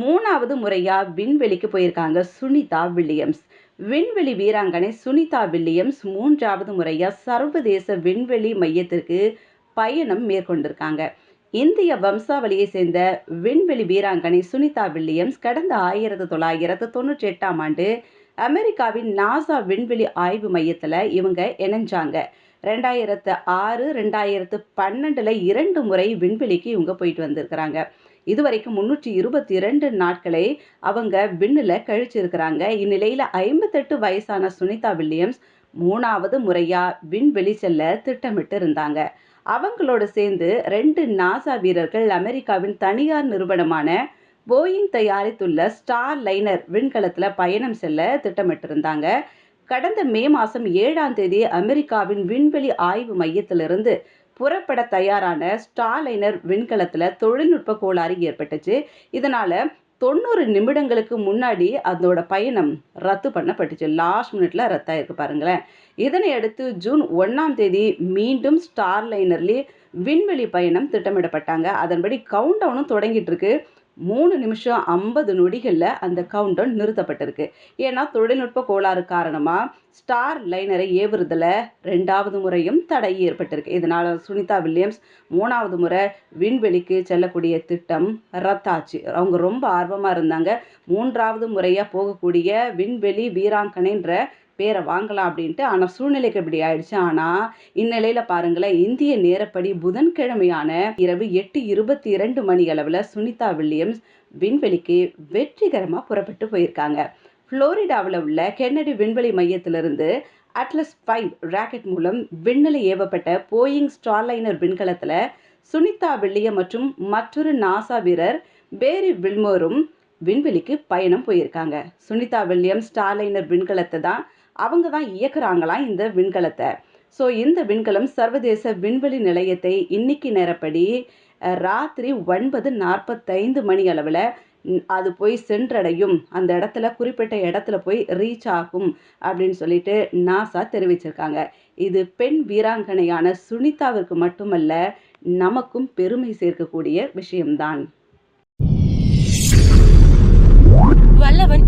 மூணாவது முறையா விண்வெளிக்கு போயிருக்காங்க சுனிதா வில்லியம்ஸ். விண்வெளி வீராங்கனை சுனிதா வில்லியம்ஸ் மூன்றாவது முறையா சர்வதேச விண்வெளி மையத்திற்கு பயணம் மேற்கொண்டிருக்காங்க. இந்திய வம்சாவளியை சேர்ந்த விண்வெளி வீராங்கனை சுனிதா வில்லியம்ஸ் கடந்த ஆயிரத்தி தொள்ளாயிரத்து தொண்ணூற்றி எட்டாம் ஆண்டு அமெரிக்காவின் நாசா விண்வெளி ஆய்வு மையத்தில் இவங்க இணைஞ்சாங்க. ரெண்டாயிரத்து ஆறு ரெண்டாயிரத்து பன்னெண்டில் இரண்டு முறை விண்வெளிக்கு இவங்க போயிட்டு வந்திருக்கிறாங்க. இதுவரைக்கும் முன்னூற்றி இருபத்தி இரண்டு நாட்களை அவங்க விண்ணில் கழிச்சிருக்கிறாங்க. இந்நிலையில் ஐம்பத்தெட்டு வயசான சுனிதா வில்லியம்ஸ் மூணாவது முறையாக விண்வெளி செல்ல திட்டமிட்டு இருந்தாங்க அவங்களோட சேர்ந்து ரெண்டு நாசா வீரர்கள் அமெரிக்காவின் தனியார் நிறுவனமான போயிங் தயாரித்துள்ள ஸ்டார் லைனர் விண்கலத்தில் பயணம் செல்ல திட்டமிட்டிருந்தாங்க. கடந்த மே மாதம் ஏழாம் தேதி அமெரிக்காவின் விண்வெளி ஆய்வு மையத்திலிருந்து புறப்பட தயாரான ஸ்டாலைனர் விண்கலத்தில் தொழில்நுட்ப கோளாறு ஏற்பட்டுச்சு. இதனால் தொண்ணூறு நிமிடங்களுக்கு முன்னாடி அதோட பயணம் ரத்து பண்ணப்பட்டுச்சு. லாஸ்ட் மினிட்ல ரத்தாயிருக்கு பாருங்களேன். இதனை அடுத்து ஜூன் ஒன்றாம் தேதி மீண்டும் ஸ்டார்லைனர்லேயே விண்வெளி பயணம் திட்டமிடப்பட்டாங்க. அதன்படி கவுண்ட் டவுனும் தொடங்கிட்டு இருக்கு. மூணு நிமிஷம் ஐம்பது நொடிகளில் அந்த கவுண்டவுன் நிறுத்தப்பட்டிருக்கு. ஏன்னா தொழில்நுட்ப கோளாறு காரணமாக ஸ்டார் லைனரை ஏவுறதுல ரெண்டாவது முறையும் தடை ஏற்பட்டிருக்கு. இதனால் சுனிதா வில்லியம்ஸ் மூணாவது முறை விண்வெளிக்கு செல்லக்கூடிய திட்டம் ரத்தாச்சு. அவங்க ரொம்ப ஆர்வமாக இருந்தாங்க. மூன்றாவது முறையாக போகக்கூடிய விண்வெளி வீராங்கனைன்ற பேரை வாங்கலாம் அப்படின்ட்டு ஆனால் சூழ்நிலைக்கு இப்படி ஆயிடுச்சு. ஆனால் இந்நிலையில் பாருங்களேன் இந்திய நேரப்படி புதன்கிழமையான இரவு எட்டு இருபத்தி இரண்டு மணி அளவில் சுனிதா வில்லியம்ஸ் விண்வெளிக்கு வெற்றிகரமாக புறப்பட்டு போயிருக்காங்க. ஃப்ளோரிடாவில் உள்ள கென்னடி விண்வெளி மையத்திலிருந்து அட்லஸ் ஃபைவ் ராக்கெட் மூலம் விண்ணில் ஏவப்பட்ட போயிங் ஸ்டார்லைனர் விண்கலத்தில் சுனிதா வில்லியம் மற்றும் மற்றொரு நாசா வீரர் பேரி வில்மோரும் விண்வெளிக்கு பயணம் போயிருக்காங்க. சுனிதா வில்லியம் ஸ்டார்லைனர் விண்கலத்தை தான் அவங்க தான் இயக்குறாங்களாம் இந்த விண்கலத்தை? ஸோ இந்த விண்கலம் சர்வதேச விண்வெளி நிலையத்தை இன்னைக்கு நேரப்படி ராத்திரி ஒன்பது நாற்பத்தைந்து மணி அளவில் அது போய் சென்றடையும். அந்த இடத்துல குறிப்பிட்ட இடத்துல போய் ரீச் ஆகும் அப்படின்னு சொல்லிட்டு நாசா தெரிவிச்சிருக்காங்க. இது பெண் வீராங்கனையான சுனிதாவிற்கு மட்டுமல்ல நமக்கும் பெருமை சேர்க்கக்கூடிய விஷயம்தான். வல்லவன்